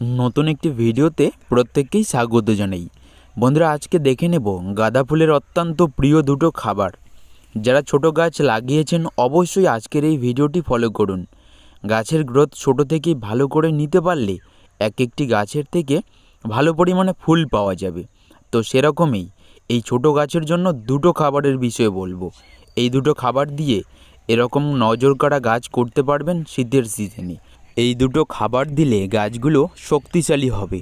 নতুন একটি ভিডিওতে প্রত্যেককেই স্বাগত জানাই। বন্ধুরা, আজকে দেখে নেব গাঁদা ফুলের অত্যন্ত প্রিয় দুটো খাবার। যারা ছোট গাছ লাগিয়েছেন, অবশ্যই আজকের এই ভিডিওটি ফলো করুন। গাছের গ্রোথ ছোট থেকেই ভালো করে নিতে পারলে এক একটি গাছের থেকে ভালো পরিমাণে ফুল পাওয়া যাবে। তো সেরকমই এই ছোট গাছের জন্য দুটো খাবারের বিষয়ে বলব। এই দুটো খাবার দিয়ে এরকম নজর কাড়া গাছ করতে পারবেন শীতের সিজনে এই দুটো খাবার দিলে গাছগুলো শক্তিশালী হবে।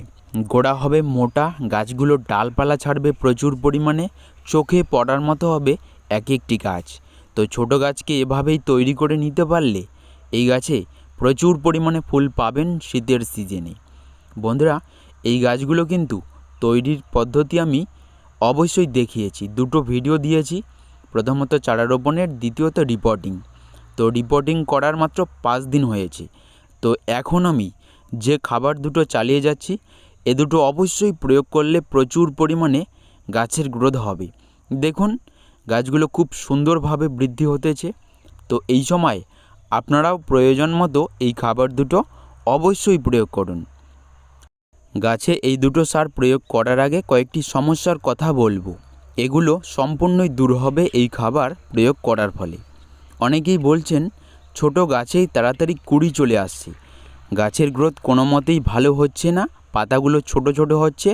গোড়া হবে মোটা, গাছগুলো ডালপালা ছাড়বে প্রচুর পরিমাণে, চোখে পড়ার মতো হবে এক একটি গাছ। তো ছোট গাছকে এভাবেই তৈরি করে নিতে পারলে এই গাছে প্রচুর পরিমাণে ফুল পাবেন শীতের সিজনে। বন্ধুরা, এই গাছগুলো কিন্তু তৈরির পদ্ধতি আমি অবশ্যই দেখিয়েছি, দুটো ভিডিও দিয়েছি। প্রথমত চারা রোপণের দ্বিতীয়ত রিপোর্টিং তো রিপোর্টিং করার মাত্র পাঁচ দিন হয়েছে। তো এখন আমি যে খাবার দুটো চালিয়ে যাচ্ছি, এ দুটো অবশ্যই প্রয়োগ করলে প্রচুর পরিমাণে গাছের গ্রোথ হবে। দেখুন, গাছগুলো খুব সুন্দরভাবে বৃদ্ধি হতেছে। তো এই সময় আপনারাও প্রয়োজন মতো এই খাবার দুটো অবশ্যই প্রয়োগ করুন। গাছে এই দুটো সার প্রয়োগ করার আগে কয়েকটি সমস্যার কথা বলব। এগুলো সম্পূর্ণই দূর হবে এই খাবার প্রয়োগ করার ফলে। অনেকেই বলছেন, ছোট গাছেই তাড়াতাড়ি কুড়ি চলে আসছে। গাছের গ্রোথ কোনো মতেই ভালো হচ্ছে না, পাতাগুলো ছোট ছোট হচ্ছে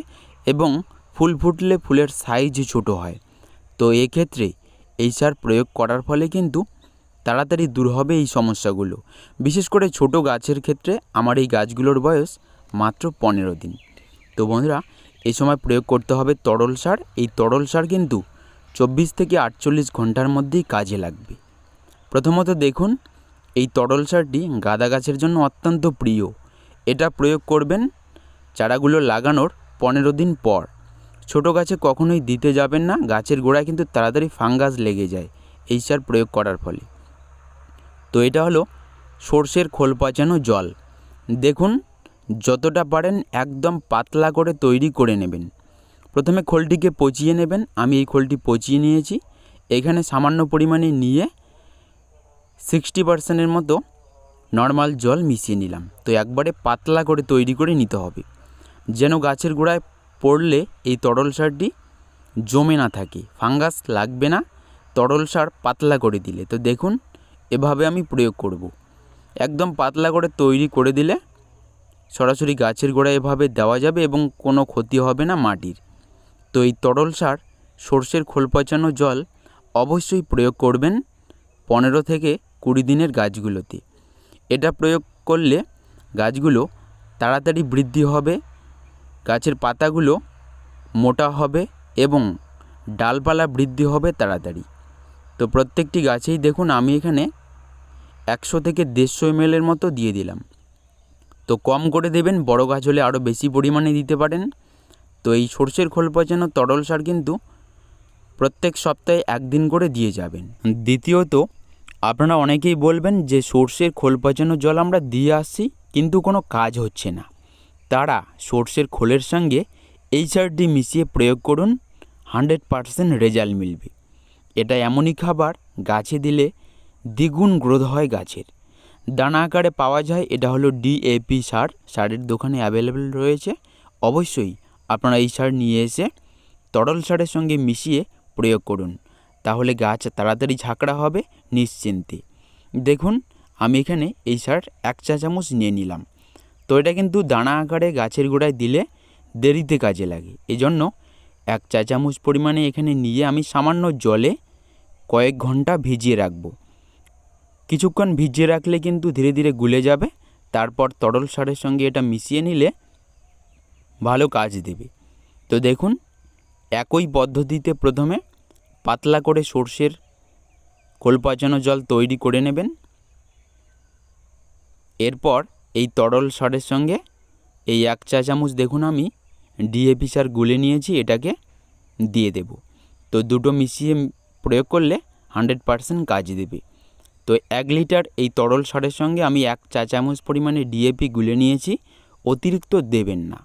এবং ফুল ফুটলে ফুলের সাইজ ছোট হয়। তো এক্ষেত্রে এই সার প্রয়োগ করার ফলে কিন্তু তাড়াতাড়ি দূর হবে এই সমস্যাগুলো। বিশেষ করে ছোট গাছের ক্ষেত্রে আমার এই গাছগুলোর বয়স মাত্র পনেরো দিন। তো বন্ধুরা এই সময় প্রয়োগ করতে হবে তরল সার। এই তরল সার কিন্তু চব্বিশ থেকে আটচল্লিশ ঘণ্টার মধ্যেই কাজে লাগবে। প্রথমত দেখুন এই তরল সারটি গাঁদা গাছের জন্য অত্যন্ত প্রিয়। এটা প্রয়োগ করবেন চারাগুলো লাগানোর পনেরো দিন পর। ছোট গাছে কখনোই দিতে যাবেন না, গাছের গোড়ায় কিন্তু তাড়াতাড়ি ফাঙ্গাস লেগে যায়, এই সার প্রয়োগ করার ফলে। তো এটা হলো সর্ষের খোল পচানো জল। দেখুন, যতটা পারেন একদম পাতলা করে তৈরি করে নেবেন। প্রথমে খোলটিকে পচিয়ে নেবেন, আমি এই খোলটি পচিয়ে নিয়েছি। এখানে সামান্য পরিমাণে নিয়ে সিক্সটি পার্সেন্টের মতো নর্মাল জল মিশিয়ে নিলাম। তো একবারে পাতলা করে তৈরি করে নিতে হবে। যেন গাছের গোড়ায় পড়লে এই তরল সারটি জমে না থাকে। ফাঙ্গাস লাগবে না, তরল সার পাতলা করে দিলে। তো দেখুন, এভাবে আমি প্রয়োগ করব। একদম পাতলা করে তৈরি করে দিলে সরাসরি গাছের গোড়ায় এভাবে দেওয়া যাবে এবং কোনো ক্ষতি হবে না মাটির। তো এই তরল সার সর্ষের খোল পচানো জল অবশ্যই প্রয়োগ করবেন পনেরো থেকে কুড়ি দিনের গাছগুলোতে। এটা প্রয়োগ করলে গাছগুলো তাড়াতাড়ি বৃদ্ধি হবে, গাছের পাতাগুলো মোটা হবে এবং ডালপালা বৃদ্ধি হবে তাড়াতাড়ি। তো প্রত্যেকটি গাছেই দেখুন, আমি এখানে একশো থেকে দেড়শো এমএলের মতো দিয়ে দিলাম। তো কম করে দেবেন, বড় গাছ হলে আরও বেশি পরিমাণে দিতে পারেন। তো এই সর্ষের খোল পচানো তরল সার কিন্তু প্রত্যেক সপ্তাহে একদিন করে দিয়ে যাবেন। দ্বিতীয়ত আপনারা অনেকেই বলবেন যে সর্ষের খোল পচানো জল আমরা দিয়ে আসছি, কিন্তু কোনো কাজ হচ্ছে না। তারা সর্ষের খোলের সঙ্গে এই সারটি মিশিয়ে প্রয়োগ করুন, হান্ড্রেড পারসেন্ট রেজাল্ট মিলবে। এটা এমনই খাবার, গাছে দিলে দ্বিগুণ গ্রোথ হয় গাছের। দানা আকারে পাওয়া যায়, এটা হলো ডিএপি সার, সারের দোকানে অ্যাভেলেবেল রয়েছে। অবশ্যই আপনারা এই সার নিয়ে এসে তরল সারের সঙ্গে মিশিয়ে প্রয়োগ করুন। তাহলে গাছ তাড়াতাড়ি ঝাঁকড়া হবে নিশ্চিন্তে। দেখুন, আমি এখানে এই সার এক চা চামচ নিয়ে নিলাম। তো এটা কিন্তু দানা আকারে গাছের গোড়ায় দিলে দেরিতে কাজে লাগে। এজন্য এক চা চামচ পরিমাণে এখানে নিয়ে আমি সামান্য জলে কয়েক ঘণ্টা ভিজিয়ে রাখব। কিছুক্ষণ ভিজিয়ে রাখলে কিন্তু ধীরে ধীরে গুলে যাবে। তারপর তরল সারের সঙ্গে এটা মিশিয়ে নিলে ভালো কাজ দেবে। তো দেখুন, একই পদ্ধতিতে প্রথমে পাতলা করে সর্ষের খোল পচানো জল তৈরি করে নেবেন। এরপর এই তরল সারের সঙ্গে এই এক চা চামচ দেখুন আমি ডিএপি সার গুলে নিয়েছি, এটাকে দিয়ে দেব। তো দুটো মিশিয়ে প্রয়োগ করলে হান্ড্রেড পারসেন্ট কাজ দেবে। তো এক লিটার এই তরল সারের সঙ্গে আমি এক চা চামচ পরিমাণে ডিএপি গুলে নিয়েছি, অতিরিক্ত দেবেন না।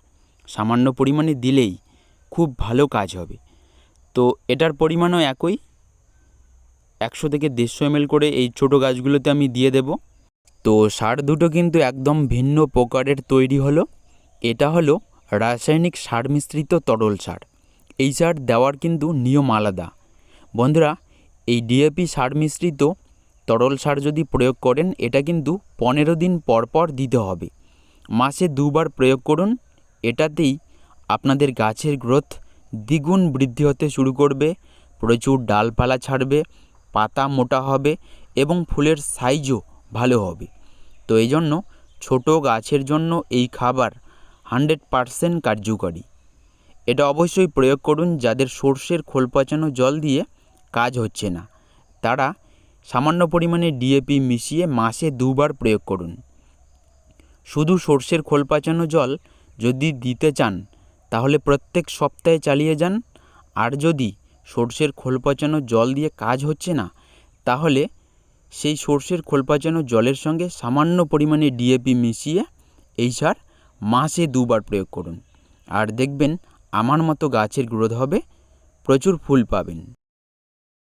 সামান্য পরিমাণে দিলেই খুব ভালো কাজ হবে। তো এটার পরিমাণও একই। একশো থেকে দেড়শো এমএল করে এই ছোটো গাছগুলোতে আমি দিয়ে দেব। তো সার দুটো কিন্তু একদম ভিন্ন প্রকারের তৈরি হলো। এটা হলো রাসায়নিক সার মিশ্রিত তরল সার। এই সার দেওয়ার কিন্তু নিয়ম আলাদা। বন্ধুরা, এই ডিএপি সার মিশ্রিত তরল সার যদি প্রয়োগ করেন, এটা কিন্তু পনেরো দিন পর পর দিতে হবে। মাসে দুবার প্রয়োগ করুন। এটাতেই আপনাদের গাছের গ্রোথ দ্বিগুণ বৃদ্ধি হতে শুরু করবে, প্রচুর ডালপালা ছাড়বে, পাতা মোটা হবে এবং ফুলের সাইজও ভালো হবে। তো এই জন্য ছোটো গাছের জন্য এই খাবার হান্ড্রেড পারসেন্ট কার্যকরী। এটা অবশ্যই প্রয়োগ করুন যাদের সর্ষের খোল পচানো জল দিয়ে কাজ হচ্ছে না। তারা সামান্য পরিমাণে ডিএপি মিশিয়ে মাসে দুবার প্রয়োগ করুন। শুধু সর্ষের খোল পাচানো জল যদি দিতে চান তাহলে প্রত্যেক সপ্তাহে চালিয়ে যান। আর যদি সর্ষের খোল পচানো জল দিয়ে কাজ হচ্ছে না, তাহলে সেই সর্ষের খোল পচানো জলের সঙ্গে সামান্য পরিমাণে ডিএপি মিশিয়ে এই সার মাসে দুবার প্রয়োগ করুন। আর দেখবেন আমার মতো গাছের গ্রোথ হবে, প্রচুর ফুল পাবেন।